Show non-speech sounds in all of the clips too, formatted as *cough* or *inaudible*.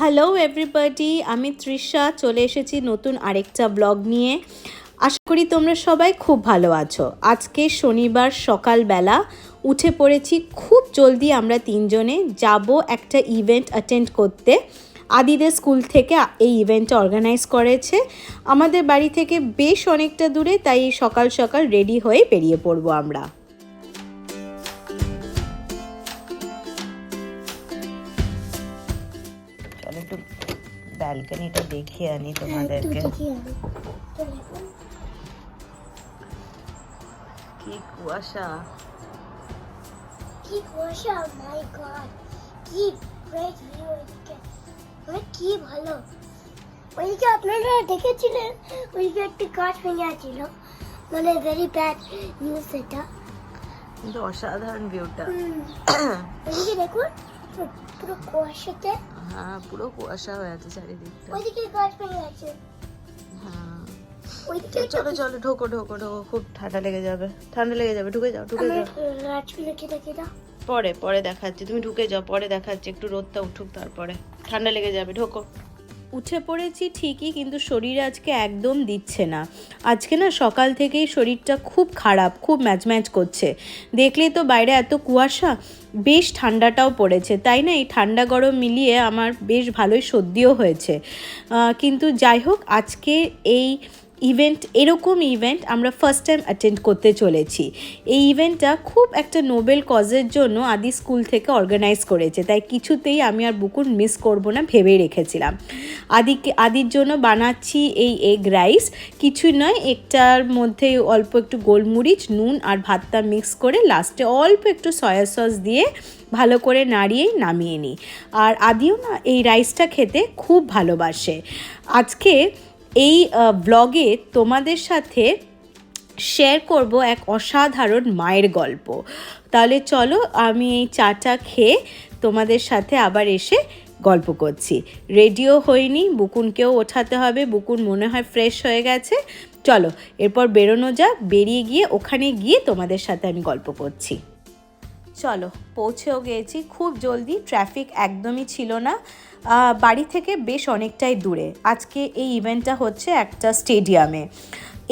Hello everybody আমি তৃষা, চলে এসেছি নতুন আরেকটা ব্লগ নিয়ে। আশা করি তোমরা সবাই খুব ভালো আছো। আজকে শনিবার সকালবেলা উঠে পড়েছি, খুব জলদি আমরা তিনজনে যাব একটা ইভেন্ট অ্যাটেন্ড করতে। আদিদের স্কুল থেকে এই ইভেন্টটা অর্গানাইজ করেছে। আমাদের বাড়ি থেকে বেশ অনেকটা দূরে, তাই সকাল সকাল রেডি হয়ে বেরিয়ে পড়ব আমরা। ব্যালকনিটা দেখিয়ে আনি তোমাদেরকে কি কুয়াশা কি কুয়াশা মাই গড কি গ্রেট ভিউ এদিকে মানে কি ভালো ওইদিকে আপনারা দেখেছিলেন ওইদিকে একটি গাছ ভেঙে আছিল মানে ভেরি ব্যাড নিউজ সেটা কিন্তু অসাধারণ ভিউটা হুম। ওইদিকে দেখুন পুরো- পুরো কুয়াশাতে হ্যাঁ পুরো কুয়াশা হয়ে আছে চারিদিকটা। ওইদিকে গাছ ভেঙে গেছে। হ্যাঁ। চলো চলো ঢোকো ঢোকো ঢোকো খুব ঠান্ডা লেগে যাবে। ঠান্ডা লেগে যাবে ঢুকে যাও ঢুকে যাও। পরে পরে দেখাচ্ছি তুমি ঢুকে যাও পরে দেখাচ্ছি একটু রোদটা উঠুক তারপরে। ঠান্ডা লেগে যাবে ঢোকো। উঠে পড়েছি ঠিকই, কিন্তু শরীর আজকে একদম দিচ্ছে না। আজকে না সকাল থেকেই শরীরটা খুব খারাপ, খুব ম্যাচ ম্যাচ করছে। দেখলেই তো বাইরে এত কুয়াশা, বেশ ঠান্ডাটাও পড়েছে। তাই না এই ঠান্ডা গরম মিলিয়ে আমার বেশ ভালোই সর্দিও হয়েছে। কিন্তু যাই হোক, আজকে এই ইভেন্ট এরকম ইভেন্ট আমরা ফার্স্ট টাইম অ্যাটেন্ড করতে চলেছি। এই ইভেন্টটা খুব একটা নোবেল কজের জন্য আদি স্কুল থেকে অর্গানাইজ করেছে। তাই কিছুতেই আমি আর বুকুন মিস করব না ভেবেই রেখেছিলাম। আদিকে, আদির জন্য বানাচ্ছি এই এগ রাইস কিছুই নয়, একটার মধ্যে অল্প একটু গোলমরিচ, নুন আর ভাতটা মিক্স করে লাস্টে অল্প একটু সয়া সস দিয়ে ভালো করে নাড়িয়েই নামিয়ে নিই। আর আদিও না এই রাইসটা খেতে খুব ভালোবাসে। আজকে এই ব্লগে তোমাদের সাথে শেয়ার করব এক অসাধারণ মায়ের গল্প। তাহলে চলো আমি এই চাটা খেয়ে তোমাদের সাথে আবার এসে গল্প করছি। রেডিও হয়নি, বুকুনকেও ওঠাতে হবে, বুকুন মনে হয় ফ্রেশ হয়ে গেছে। চলো, এরপর বেরোনো যাক, বেরিয়ে গিয়ে ওখানে গিয়ে তোমাদের সাথে আমি গল্প করছি। চলো, পৌঁছেও গিয়েছি। খুব জলদি ট্রাফিক একদমই ছিল না। বাড়ি থেকে বেশ অনেকটাই দূরে। আজকে এই ইভেন্টটা হচ্ছে একটা স্টেডিয়ামে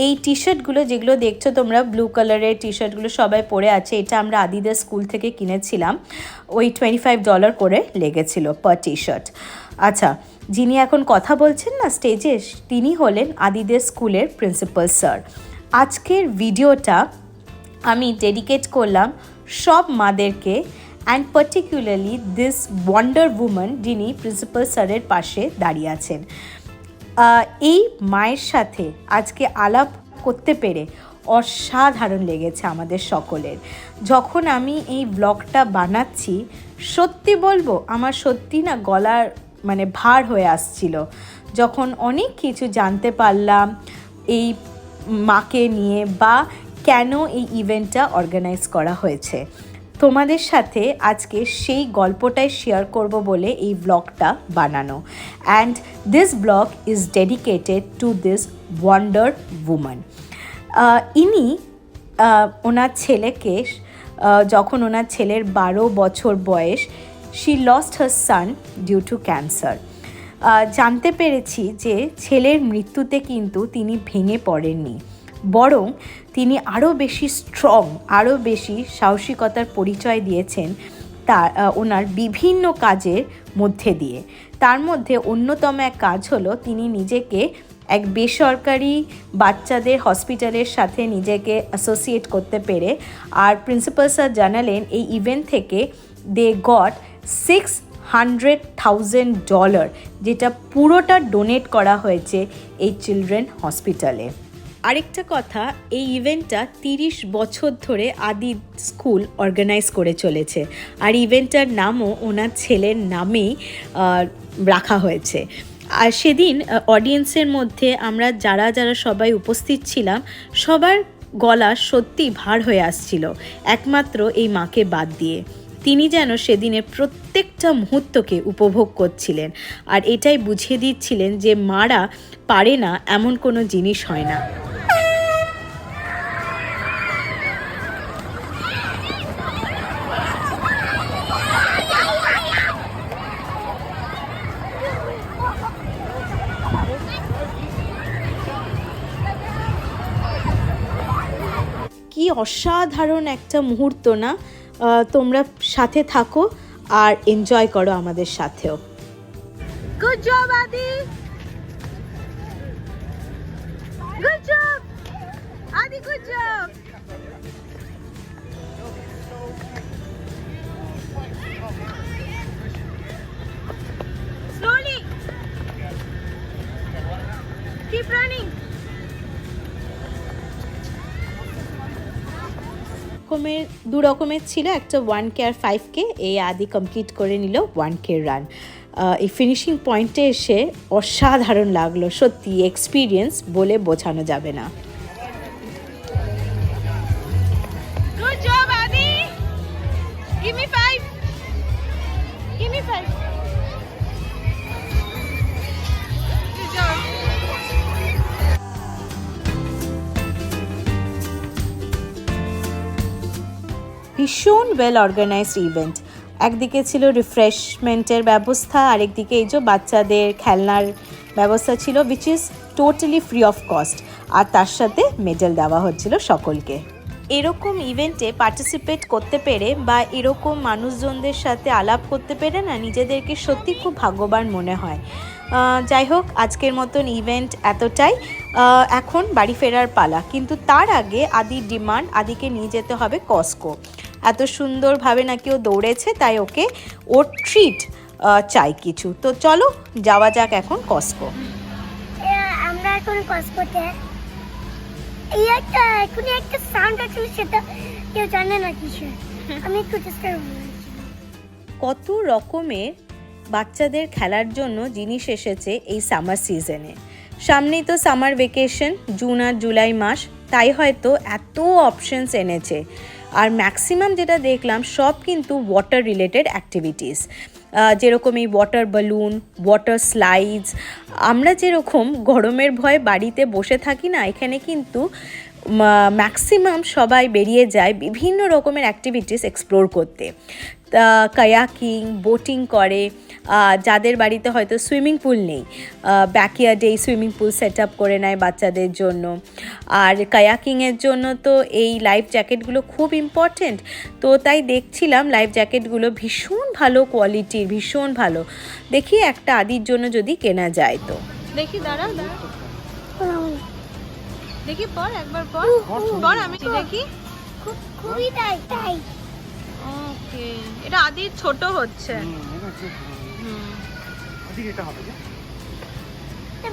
এই টি শার্টগুলো যেগুলো দেখছ তোমরা ব্লু কালারের টি শার্টগুলো সবাই পরে আছে, এটা আমরা আদিদের স্কুল থেকে কিনেছিলাম। ওই টোয়েন্টি ফাইভ ডলার করে লেগেছিল পার টি শার্ট আচ্ছা যিনি এখন কথা বলছেন না স্টেজে তিনি হলেন আদিদের স্কুলের প্রিন্সিপাল স্যার আজকের ভিডিওটা আমি ডেডিকেট করলাম সব মাদেরকে and particularly this wonder women যিনি প্রিন্সিপাল স্যারের পাশে দাঁড়িয়ে আছেন। এই মায়ের সাথে আজকে আলাপ করতে পেরে অসাধারণ লেগেছে আমাদের সকলের। যখন আমি এই ব্লগটা বানাচ্ছি, সত্যি বলব, আমার সত্যি না গলার মানে ভার হয়ে আসছিল। যখন অনেক কিছু জানতে পারলাম, এই মাকে নিয়ে বা কেন এই ইভেন্টটা অর্গানাইজ করা হয়েছে? তোমাদের সাথে আজকে সেই গল্পটাই শেয়ার করব বলে এই ব্লগটা বানানো। And this blog is dedicated to this wonder woman ইনি ওনার ছেলেকে যখন ওনার ছেলের বারো বছর বয়স she lost her son due to cancer জানতে পেরেছি যে ছেলের মৃত্যুতে কিন্তু তিনি ভেঙে পড়েননি। বরং তিনি আরও বেশি স্ট্রং আরও বেশি সাহসিকতার পরিচয় দিয়েছেন তার ওনার বিভিন্ন কাজের মধ্যে দিয়ে। তার মধ্যে অন্যতম এক কাজ হলো তিনি নিজেকে এক বেসরকারি বাচ্চাদের হসপিটালের সাথে নিজেকে অ্যাসোসিয়েট করতে পেরে আর প্রিন্সিপাল স্যার জানালেন এই ইভেন্ট থেকে they got six hundred thousand dollar যেটা পুরোটা ডোনেট করা হয়েছে এই চিলড্রেন হসপিটালে আরেকটা কথা, এই ইভেন্টটা তিরিশ বছর ধরে আদি স্কুল অর্গানাইজ করে চলেছে। আর ইভেন্টটার নামও ওনার ছেলের নামেই রাখা হয়েছে। আর সেদিন অডিয়েন্সের মধ্যে আমরা যারা যারা সবাই উপস্থিত ছিলাম, সবার গলা সত্যি ভার হয়ে আসছিল, একমাত্র এই মাকে বাদ দিয়ে। তিনি যেন সেদিনের প্রত্যেকটা মুহূর্তকে উপভোগ করছিলেন, আর এটাই বুঝিয়ে দিচ্ছিলেন যে মারা পারে না, এমন কোনো জিনিস হয় না। অসাধারণ একটা মুহূর্ত না তোমরা সাথে থাকো আর এনজয় করো আমাদের সাথেও good job Adi good job Adi good job Slowly. Keep running. রকমের, দু রকমের ছিল। একটা ওয়ান কে আর ফাইভ কে এই আদি কমপ্লিট করে নিল ওয়ান কে রান এই ফিনিশিং পয়েন্টে এসে অসাধারণ লাগল। সত্যি এক্সপিরিয়েন্স বলে বোঝানো যাবে না। ভীষণ ওয়েল অর্গানাইজড ইভেন্ট একদিকে ছিল রিফ্রেশমেন্টের ব্যবস্থা, আরেকদিকে এই যে বাচ্চাদের খেলনার ব্যবস্থা ছিল which is totally free of cost আর তার সাথে মেডেল দেওয়া হচ্ছিল সকলকে। এরকম ইভেন্টে পার্টিসিপেট করতে পেরে বা এরকম মানুষজনদের সাথে আলাপ করতে পেরে না নিজেদেরকে সত্যি খুব ভাগ্যবান মনে হয়। যাই হোক, আজকের মতন ইভেন্ট এতটাই। এখন বাড়ি ফেরার পালা। কিন্তু তার আগে আদির ডিমান্ড আদিকে নিয়ে যেতে হবে কস্কো এত সুন্দরভাবে নাকি ও দৌড়েছে তাই ওকে ওর ট্রিট চাই কিছু। তো চলো যাওয়া যাক এখন কস্কো আমরা এখন কসকোতে এই একটা একটা সাউন্ড আছে সেটা কেউ জানে না কিসের। *laughs* আমি একটু চেষ্টা কত রকমের বাচ্চাদের খেলার জন্য জিনিস এসেছে এই সামার সিজনে সামনেই তো সামার ভেকেশন জুন আর জুলাই মাস তাই হয়তো এত অপশনস এনেছে। আর ম্যাক্সিমাম যেটা দেখলাম, সব কিন্তু ওয়াটার রিলেটেড অ্যাক্টিভিটিস যেরকম এই ওয়াটার বালুন ওয়াটার স্লাইডস আমরা যেরকম গরমের ভয়ে বাড়িতে বসে থাকি না, এখানে কিন্তু ম্যাক্সিমাম সবাই বেরিয়ে যায় বিভিন্ন রকমের অ্যাক্টিভিটিস এক্সপ্লোর করতে। কায়াকিং বোটিং করে যাদের বাড়িতে হয়তো সুইমিং পুল নেই ব্যাকইয়ার্ডে সুইমিং পুল সেট আপ করে নেয় বাচ্চাদের জন্য। আর কায়াকিংয়ের জন্য তো এই লাইফ জ্যাকেটগুলো খুব ইম্পর্টেন্ট তো তাই দেখছিলাম লাইফ জ্যাকেটগুলো ভীষণ ভালো কোয়ালিটির ভীষণ ভালো। দেখি একটা আদির জন্য যদি কেনা যায় তো। দেখি দাঁড়া দাঁড়া দেখি পর একবার পর। পর আমি দেখি। খুব খুবই তাই তাই ওকে এটা আদির ছোট হচ্ছে। এটা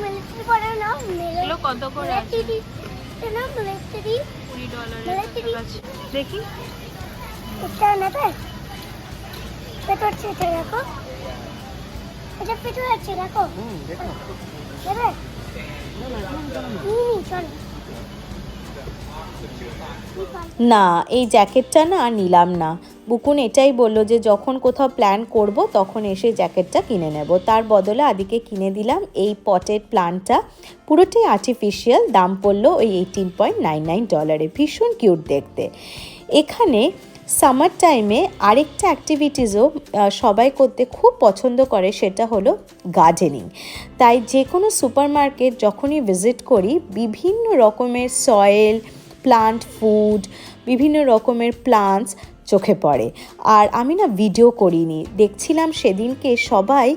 এগুলো কত করে আছে? কুড়ি ডলারের দেখি। এটা পেটো এটা দেখো। এটা পেটো আছে দেখো। চল। না এই জ্যাকেটটা না আর নিলাম না। বুকুন এটাই বলল যে যখন কোথাও প্ল্যান করব, তখন এসে জ্যাকেটটা কিনে নেব। তার বদলে আদিকে কিনে দিলাম এই পটেড প্লান্টটা পুরোটাই আর্টিফিশিয়াল দাম পড়ল ওই এইটিন পয়েন্ট নাইন নাইন ডলারে ভীষণ কিউট দেখতে। এখানে সামার টাইমে আরেকটা অ্যাক্টিভিটিসও সবাই করতে খুব পছন্দ করে, সেটা হলো গার্ডেনিং তাই যে কোনো সুপার মার্কেট যখনই ভিজিট করি, বিভিন্ন রকমের সয়েল প্লান্ট ফুড বিভিন্ন রকমের প্লান্টস চোখে পড়ে। আর আমি না ভিডিও করিনি। দেখছিলাম সেদিনকে সবাই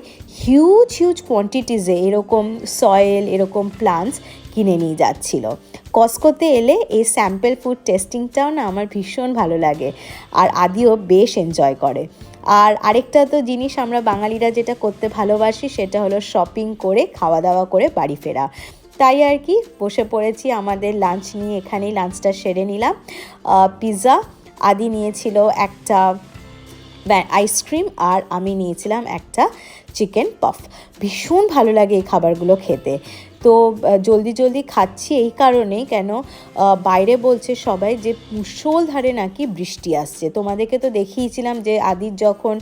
হিউজ হিউজ কোয়ান্টিটিসে এরকম সয়েল এরকম প্লান্টস কিনে নিয়ে যাচ্ছিল। কস্কোতে এলে এই স্যাম্পল ফুড টেস্টিংটাও না আমার ভীষণ ভালো লাগে। আর আদিও বেশ এনজয় করে। আর আরেকটা তো জিনিস আমরা বাঙালিরা যেটা করতে ভালোবাসি সেটা হলো শপিং করে খাওয়া দাওয়া করে বাড়ি ফেরা। তাই আর কি, বসে পড়েছি আমাদের লাঞ্চ নিয়ে। এখানেই লাঞ্চটা সেরে নিলাম। পিৎজা আদি নিয়েছিল একটা আইসক্রিম আর আমি নিয়েছিলাম একটা চিকেন পফ ভীষণ ভালো লাগে এই খাবারগুলো খেতে। তো জলদি জলদি খাচ্ছি এই কারণেই কেন বাইরে বলছে সবাই যে মুষলধারে নাকি বৃষ্টি আসছে। তোমাদেরকে তো দেখিয়েছিলাম যে আদির যখন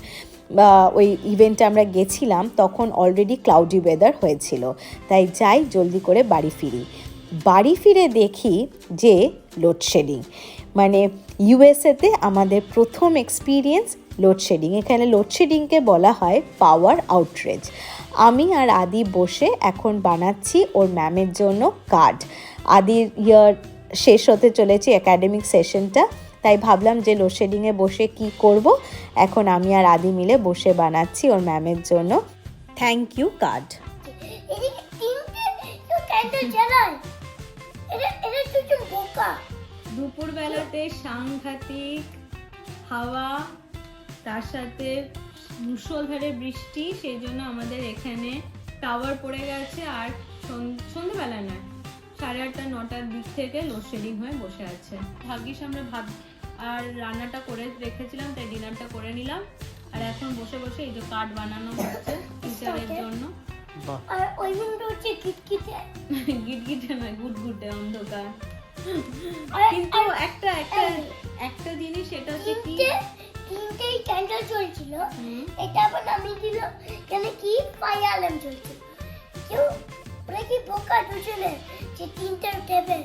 ওই ইভেন্টে আমরা গেছিলাম তখন অলরেডি ক্লাউডি ওয়েদার হয়েছিল। তাই যাই জলদি করে বাড়ি ফিরি। বাড়ি ফিরে দেখি যে লোডশেডিং মানে ইউএসএতে আমাদের প্রথম এক্সপিরিয়েন্স লোডশেডিং এখানে লোডশেডিংকে বলা হয় পাওয়ার আউটরেজ আমি আর আদি বসে এখন বানাচ্ছি ওর ম্যামের জন্য কার্ড আদির ইয়ার শেষ হতে চলেছে একাডেমিক সেশনটা তাই ভাবলাম যে লোডশেডিংয়ে বসে কি করব এখন আমি আর আদি মিলে বসে বানাচ্ছি ওর ম্যামের জন্য থ্যাংক ইউ কার্ড এটা এটা বোকা দুপুরবেলাতে সাংঘাতিক হাওয়া তার সাথে মুষলধারে বৃষ্টি সেই জন্য আমাদের এখানে টাওয়ার পড়ে গেছে। আর সন- সন্ধ্যেবেলা নয় সাড়ে আটটা নটার দিক থেকে লোডশেডিং হয়ে বসে আছে। ভাগ্যিস আমরা ভাত আর রান্নাটা করে রেখেছিলাম তাই ডিনারটা করে নিলাম। আর এখন বসে বসে এই যে কার্ড বানানো হচ্ছে টিচারের জন্য। আর ওই উইন্ডো হচ্ছে কিটকিটে *laughs* গিটগিটে নয় গুটগুটে অন্ধকার। কিন্তু একটা একটা একটা জিনিস সেটা হচ্ছে কি? তিনটে ক্যান্ডেল চলছিল। এটা আবার নামিয়ে দিল কেন কি? ফায়ার অ্যালার্ম চলছিল। কেউ ওরা কি বোকা দুজনে যে তিনটে টেবিল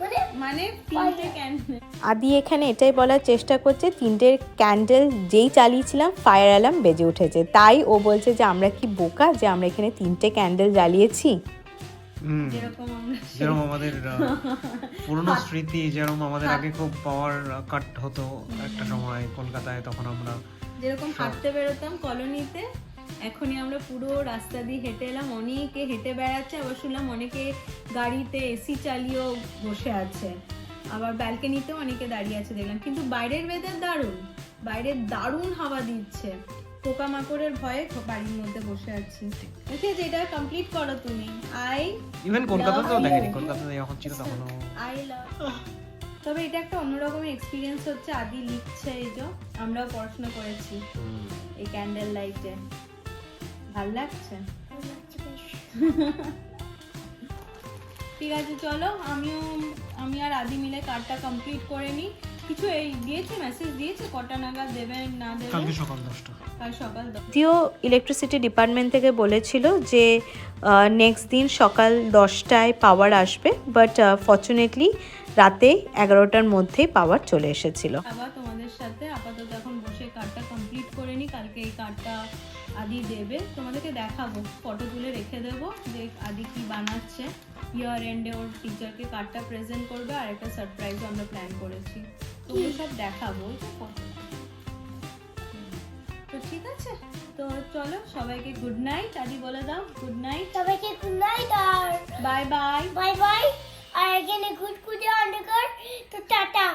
মানে মানে তিনটে ক্যান্ডেল আদি এখানে এটাই বলার চেষ্টা করছে তিনটের ক্যান্ডেল যেই চালিয়েছিলাম ফায়ার অ্যালার্ম বেজে উঠেছে। তাই ও বলছে যে আমরা কি বোকা যে আমরা এখানে তিনটে ক্যান্ডেল জ্বালিয়েছি? যেরকম আমাদের *laughs* পুরনো স্মৃতি যেরকম আমাদের আগে খুব পাওয়ার কাট হতো একটা সময় কলকাতায় তখন আমরা যেরকম হাঁটতে বেরোতাম কলোনিতে এখনই আমরা পুরো রাস্তা দিয়ে হেঁটে এলাম। অনেকে হেঁটে বেড়াচ্ছে আবার শুনলাম অনেকে গাড়িতে এসি চালিয়েও বসে আছে। আবার ব্যালকনিতেও অনেকে দাঁড়িয়ে আছে দেখলাম। কিন্তু বাইরের ওয়েদার দারুণ। বাইরে দারুণ হাওয়া দিচ্ছে। পোকামাকড়ের ভয়ে বাড়ির মধ্যে বসে আছি। ঠিক আছে এটা কমপ্লিট করো তুমি। আই ইভেন কলকাতাতেও Love দেখেনি. কলকাতাতে যখন ছিল তখনও। আই লাভ তবে এটা একটা অন্যরকমের এক্সপিরিয়েন্স হচ্ছে আদি লিখছে এই যে আমরাও পড়াশোনা করেছি এই ক্যান্ডেল লাইটে ভালো লাগছে? ঠিক আছে চলো আমিও আমি আর আদি মিলে কার্ডটা কমপ্লিট করে নিই। কিছু এই দিয়েছে মেসেজ দিয়েছে কটা নাগাদ দেবে না দেবে কালকে সকাল দশটা। কাল সকাল যদিও ইলেকট্রিসিটি ডিপার্টমেন্ট থেকে বলেছিল যে নেক্সট দিন সকাল দশটায় পাওয়ার আসবে বাট ফর্চুনেটলি রাতে এগারোটার মধ্যেই পাওয়ার চলে এসেছিল। আবার তোমাদের সাথে আপাতত এখন বসে কার্ডটা কমপ্লিট করে নিই কালকে এই কার্ডটা আদি দেবে। তোমাদেরকে দেখাবো ফটো তুলে রেখে দেবো যে আদি কি বানাচ্ছে। ইয়ার এন্ডে ওর টিচারকে কার্ডটা প্রেজেন্ট করবে আর একটা সারপ্রাইজও আমরা প্ল্যান করেছি। সব দেখাবো তো ঠিক আছে তো চলো সবাইকে গুড নাইট আদি বলে দাও গুড নাইট সবাইকে গুড নাইট আর বাই বাই বাই বাই আর এখানে গুড গুড অন্ধকার তো টাটা।